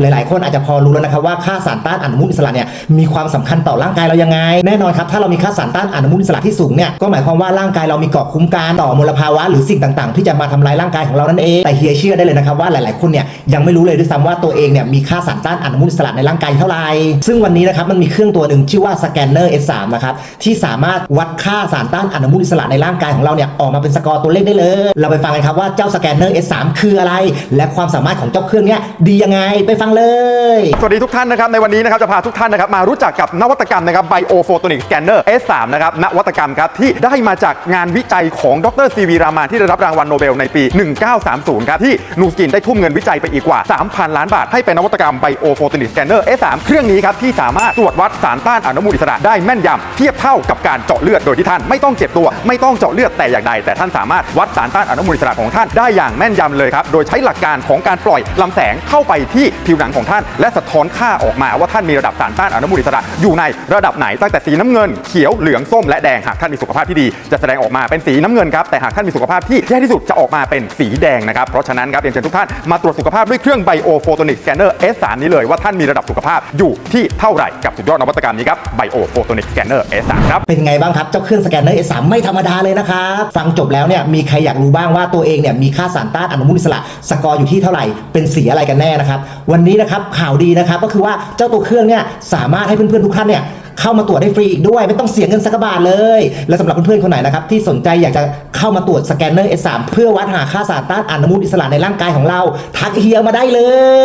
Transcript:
หลายๆ คนอาจจะพอรู้แล้วนะครับว่าค่าสารต้านอนุมูลอิสระเนี่ยมีความสำคัญต่อร่างกายเรายังไง แน่นอนครับถ้าเรามีค่าสารต้านอนุมูลอิสระที่สูงเนี่ยก็หมายความว่าร่างกายเรามีเกราะคุ้มกันต่อมลภาวะ หรือสิ่งต่างๆ ที่จะมาทำลายร่างกายของเรานั่นเองแต่เฮียเชื่อได้เลยนะครับว่าหลายๆ คนเนี่ยยังไม่รู้เลยด้วยซ้ำว่าตัวเองเนี่ยมีค่าสารต้านอนุมูลอิสระในร่างกายเท่าไหร่ซึ่งวันนี้นะครับมันมีเครื่องตัวหนึ่งชื่อว่าสแกนเนอร์ S3 นะครับที่สามารถวัดค่าสารต้านอนุมูลอิสระในร่างกายของเราเนี่ยออกมาเป็นสกอร์ตัวเลขได้เลย เราไปฟังกันครับว่าเจ้าสแกนเนอร์ S3 คืออะไร และความสามารถของเจ้าเครื่องเนี้ยดียังไงไปฟังเลย สวัสดีทุกท่านนะครับในวันนี้นะครับจะพาทุกท่านนะครับมารู้จักกับนวัตกรรมนะครับ Biophotonic Scanner S3 นะครับนวัตกรรมครับที่ได้มาจากงานวิจัยของดรซีวีรามานที่ได้รับรางวัลโนเบลในปี 1930 ครับที่นูสกินได้ทุ่มเงินวิจัยไปอีกกว่า 3,000 ล้านบาทให้เป็นนวัตกรรม Biophotonic Scanner S3 เครื่องนี้ครับที่สามารถตรวจวัดสารต้านอนุมูลอิสระได้แม่นยำเทียบเท่ากับการเจาะเลือดโดยที่ท่านไม่ต้องเจ็บตัว ไม่ต้องเจาะเลือดแต่อย่างใดแต่ท่านสามารถวัดสารต้านอนุมูลอิสระของท่านได้อย่างแม่นยำเลยครับโดยใช้หลักการของการปล่อยลำแสงเข้าไปที่ผิวหนังของท่าน และสะท้อนค่าออกมาว่าท่านมีระดับสารต้านอนุมูลอิสระอยู่ในระดับไหนตั้งแต่สีน้ำเงินเขียวเหลืองส้มและแดงหากท่านมีสุขภาพที่ดีจะแสดงออกมาเป็นสีน้ำเงินครับแต่หากท่านมีสุขภาพที่แย่ที่สุดจะออกมาเป็นสีแดงนะครับเพราะฉะนั้นครับเรียนเชิญทุกท่านมาตรวจสุขภาพด้วยเครื่อง Biophotonic Scanner S3 นี้เลยว่าท่านมีระดับสุขภาพอยู่ที่เท่าไหร่กับสุดยอดนวัตกรรมนี้ครับ Biophotonic Scanner S3 ครับเป็นไงบ้างครับเจ้าเครื่องสแกนเนอร์ S3 ไม่ธรรมดาเลยนะครับฟังจบแล้วเนี่ยมีใครอยากรู้บ้างว่าตัวเองเนี่ยมีค่าสารต้านอนุมูลอิสระสกอร์อยู่ที่เท่าไหร่เป็นสีอะไรกันแน่นะครับวันนี้นะครับข่าวดีนะครับก็คือว่าเจ้าตัวเครื่องเนี่ยสามารถให้เพื่อนๆทุกท่านเนี่ยเข้ามาตรวจได้ฟรีอีกด้วย ไม่ต้องเสียเงินสักบาทเลย และสำหรับเพื่อนๆคนไหนนะครับที่สนใจอยากจะเข้ามาตรวจสแกนเนอร์ S3 เพื่อวัดหาค่าสารต้านอนุมูลอิสระในร่างกายของเรา ทักเฮียมาได้เลย